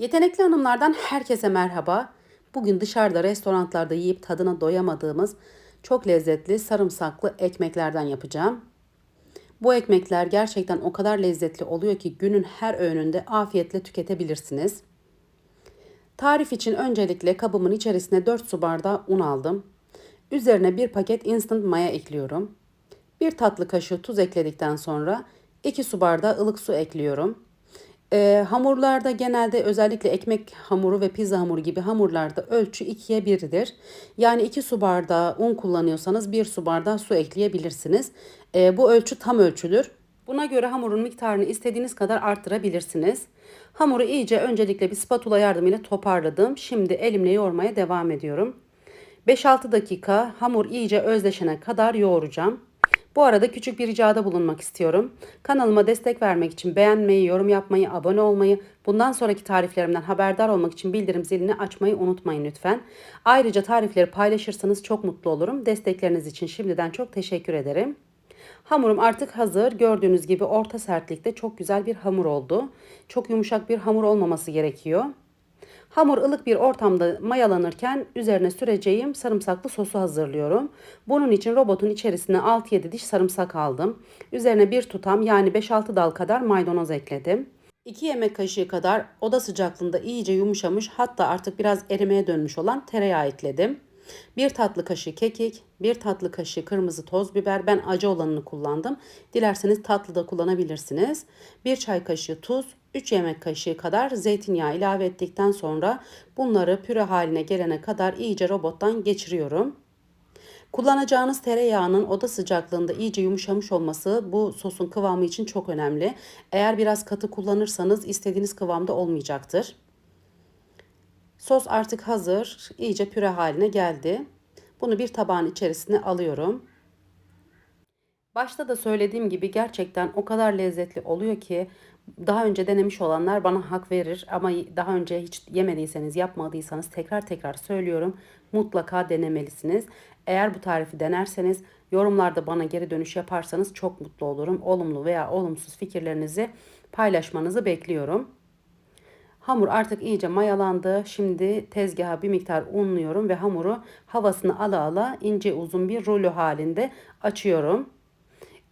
Yetenekli hanımlardan herkese merhaba. Bugün dışarıda restoranlarda yiyip tadına doyamadığımız çok lezzetli sarımsaklı ekmeklerden yapacağım. Bu ekmekler gerçekten o kadar lezzetli oluyor ki günün her öğününde afiyetle tüketebilirsiniz. Tarif için öncelikle kabımın içerisine 4 su bardağı un aldım. Üzerine bir paket instant maya ekliyorum. Bir tatlı kaşığı tuz ekledikten sonra 2 su bardağı ılık su ekliyorum. Ee, hamurlarda genelde özellikle ekmek hamuru ve pizza hamuru gibi hamurlarda ölçü 2'ye 1'dir. Yani 2 su bardağı un kullanıyorsanız 1 su bardağı su ekleyebilirsiniz. Ee, bu ölçü tam ölçüdür. Buna göre hamurun miktarını istediğiniz kadar arttırabilirsiniz. Hamuru iyice öncelikle bir spatula yardımıyla toparladım. Şimdi elimle yoğurmaya devam ediyorum. 5-6 dakika hamur iyice özleşene kadar yoğuracağım. Bu arada küçük bir ricada bulunmak istiyorum. Kanalıma destek vermek için beğenmeyi, yorum yapmayı, abone olmayı, bundan sonraki tariflerimden haberdar olmak için bildirim zilini açmayı unutmayın lütfen. Ayrıca tarifleri paylaşırsanız çok mutlu olurum. Destekleriniz için şimdiden çok teşekkür ederim. Hamurum artık hazır. Gördüğünüz gibi orta sertlikte çok güzel bir hamur oldu. Çok yumuşak bir hamur olmaması gerekiyor. Hamur ılık bir ortamda mayalanırken üzerine süreceğim sarımsaklı sosu hazırlıyorum. Bunun için robotun içerisine 6-7 diş sarımsak aldım. Üzerine bir tutam yani 5-6 dal kadar maydanoz ekledim. 2 yemek kaşığı kadar oda sıcaklığında iyice yumuşamış hatta artık biraz erimeye dönmüş olan tereyağı ekledim. 1 tatlı kaşığı kekik, 1 tatlı kaşığı kırmızı toz biber. Ben acı olanını kullandım. Dilerseniz tatlı da kullanabilirsiniz. 1 çay kaşığı tuz, 3 yemek kaşığı kadar zeytinyağı ilave ettikten sonra bunları püre haline gelene kadar iyice robottan geçiriyorum. Kullanacağınız tereyağının oda sıcaklığında iyice yumuşamış olması bu sosun kıvamı için çok önemli. Eğer biraz katı kullanırsanız istediğiniz kıvamda olmayacaktır. Sos artık hazır. İyice püre haline geldi. Bunu bir tabağın içerisine alıyorum. Başta da söylediğim gibi gerçekten o kadar lezzetli oluyor ki daha önce denemiş olanlar bana hak verir ama daha önce hiç yemediyseniz, yapmadıysanız tekrar tekrar söylüyorum. Mutlaka denemelisiniz. Eğer bu tarifi denerseniz yorumlarda bana geri dönüş yaparsanız çok mutlu olurum. Olumlu veya olumsuz fikirlerinizi paylaşmanızı bekliyorum. Hamur artık iyice mayalandı. Şimdi tezgaha bir miktar unluyorum ve hamuru havasını ala ala ince uzun bir rulo halinde açıyorum.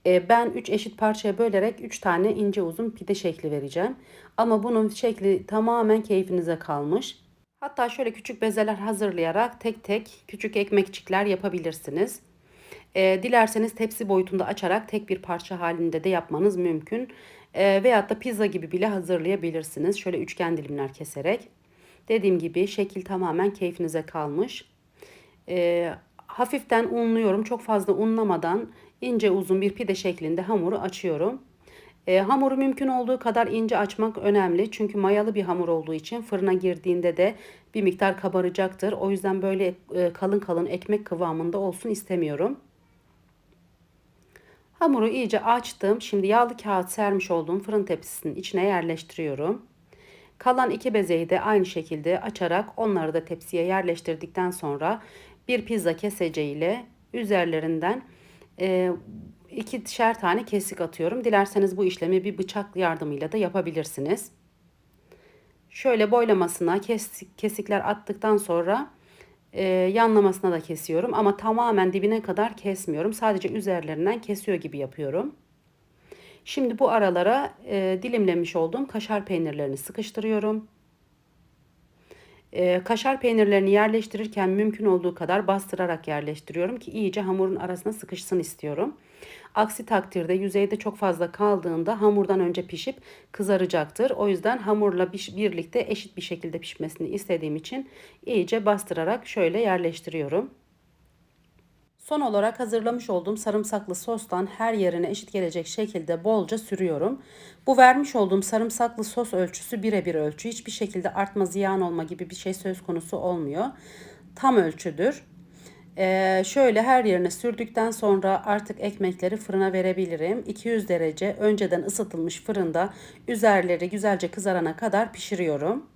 E, ben 3 eşit parçaya bölerek 3 tane ince uzun pide şekli vereceğim. Ama bunun şekli tamamen keyfinize kalmış. Hatta şöyle küçük bezeler hazırlayarak tek tek küçük ekmekçikler yapabilirsiniz. E, dilerseniz tepsi boyutunda açarak tek bir parça halinde de yapmanız mümkün. E, veyahut da pizza gibi bile hazırlayabilirsiniz. Şöyle üçgen dilimler keserek. Dediğim gibi şekil tamamen keyfinize kalmış. E, hafiften unluyorum. Çok fazla unlamadan ince uzun bir pide şeklinde hamuru açıyorum. E, hamuru mümkün olduğu kadar ince açmak önemli. Çünkü mayalı bir hamur olduğu için fırına girdiğinde de bir miktar kabaracaktır. O yüzden böyle e, kalın kalın ekmek kıvamında olsun istemiyorum. Hamuru iyice açtım. Şimdi yağlı kağıt sermiş olduğum fırın tepsisinin içine yerleştiriyorum. Kalan iki bezeyi de aynı şekilde açarak onları da tepsiye yerleştirdikten sonra bir pizza keseceğiyle üzerlerinden e, ikişer tane kesik atıyorum. Dilerseniz bu işlemi bir bıçak yardımıyla da yapabilirsiniz. Şöyle boylamasına kesik, kesikler attıktan sonra e, yanlamasına da kesiyorum. Ama tamamen dibine kadar kesmiyorum. Sadece üzerlerinden kesiyor gibi yapıyorum. Şimdi bu aralara e, dilimlemiş olduğum kaşar peynirlerini sıkıştırıyorum. E, kaşar peynirlerini yerleştirirken mümkün olduğu kadar bastırarak yerleştiriyorum ki iyice hamurun arasına sıkışsın istiyorum. Aksi takdirde yüzeyde çok fazla kaldığında hamurdan önce pişip kızaracaktır. O yüzden hamurla birlikte eşit bir şekilde pişmesini istediğim için iyice bastırarak şöyle yerleştiriyorum. Son olarak hazırlamış olduğum sarımsaklı sostan her yerine eşit gelecek şekilde bolca sürüyorum. Bu vermiş olduğum sarımsaklı sos ölçüsü birebir ölçü. Hiçbir şekilde artma ziyan olma gibi bir şey söz konusu olmuyor. Tam ölçüdür. Ee, şöyle her yerine sürdükten sonra artık ekmekleri fırına verebilirim. 200 derece önceden ısıtılmış fırında üzerleri güzelce kızarana kadar pişiriyorum.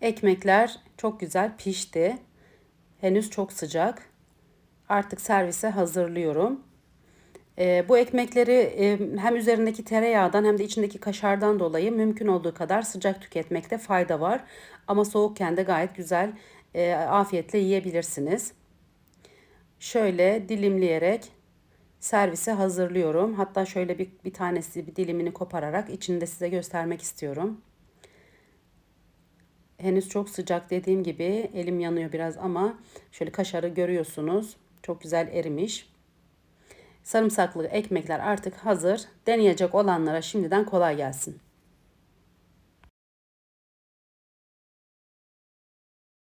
Ekmekler çok güzel pişti. Henüz çok sıcak. Artık servise hazırlıyorum. Ee, bu ekmekleri e, hem üzerindeki tereyağdan hem de içindeki kaşardan dolayı mümkün olduğu kadar sıcak tüketmekte fayda var. Ama soğukken de gayet güzel e, afiyetle yiyebilirsiniz. Şöyle dilimleyerek servise hazırlıyorum. Hatta şöyle bir, bir tanesi bir dilimini kopararak içinde size göstermek istiyorum. Henüz çok sıcak dediğim gibi elim yanıyor biraz ama şöyle kaşarı görüyorsunuz. Çok güzel erimiş. Sarımsaklı ekmekler artık hazır. Deneyecek olanlara şimdiden kolay gelsin.